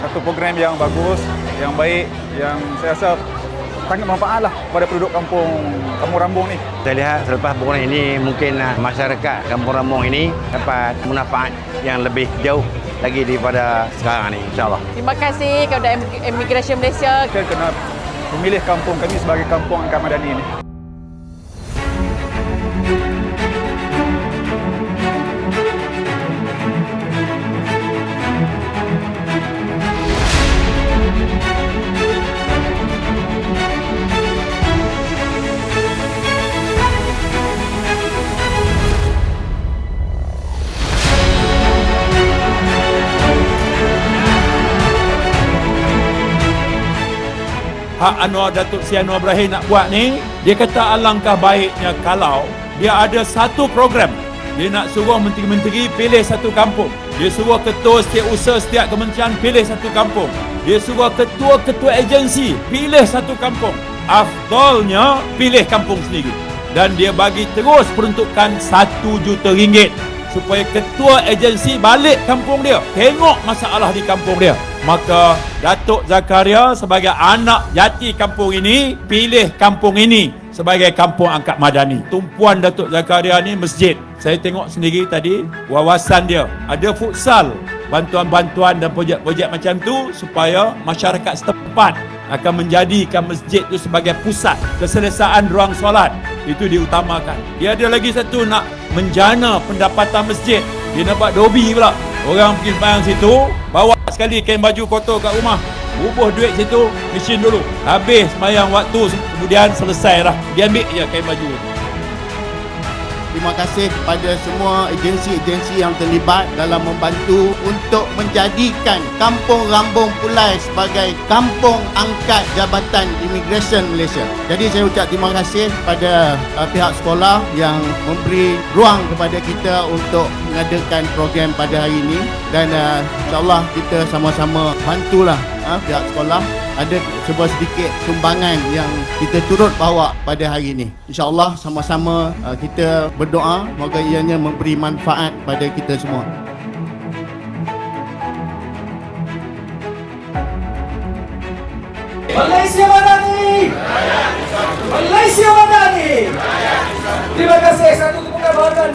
satu program yang bagus, yang baik, yang saya rasa sangat manfaat lah kepada penduduk kampung Kampung Rambung ni. Saya lihat selepas program ini mungkin uh, masyarakat Kampung Rambung ini dapat manfaat yang lebih jauh lagi daripada sekarang ni insyaAllah. Terima kasih kepada Immigration Malaysia. Kita kena memilih kampung kami sebagai kampung Angkat Madani ni. Hak Anwar Datuk Si Anwar Ibrahim nak buat ni, dia kata alangkah baiknya kalau dia ada satu program. Dia nak suruh menteri-menteri pilih satu kampung. Dia suruh ketua setiausaha setiap kementerian pilih satu kampung. Dia suruh ketua-ketua agensi pilih satu kampung. Afdalnya pilih kampung sendiri. Dan dia bagi terus peruntukan satu juta ringgit supaya ketua agensi balik kampung dia tengok masalah di kampung dia. Maka Datuk Zakaria sebagai anak jati kampung ini pilih kampung ini sebagai kampung angkat madani. Tumpuan Datuk Zakaria ni masjid. Saya tengok sendiri tadi wawasan dia. Ada futsal bantuan-bantuan dan projek-projek macam tu supaya masyarakat setempat akan menjadikan masjid itu sebagai pusat keselesaan ruang solat. Itu diutamakan. Dia ada lagi satu nak menjana pendapatan masjid. Dia buat dobi pula. Orang pergi sembahyang situ bawa sekali kain baju kotor kat rumah. Bubuh duit situ mesin dulu. Habis sembahyang waktu kemudian selesai lah dia ambil je kain baju Terima kasih kepada semua agensi-agensi yang terlibat dalam membantu untuk menjadikan Kampung Rambung Pulai sebagai kampung angkat Jabatan Immigration Malaysia. Jadi saya ucap terima kasih kepada uh, pihak sekolah yang memberi ruang kepada kita untuk mengadakan program pada hari ini dan uh, insyaAllah kita sama-sama bantulah uh, pihak sekolah ada sebuah sedikit sumbangan yang kita turut bawa pada hari ini. InsyaAllah sama-sama uh, kita berdoa moga ianya memberi manfaat pada kita semua. Malaysia Madani! Malaysia Madani! Terima kasih satu kepada Bahagian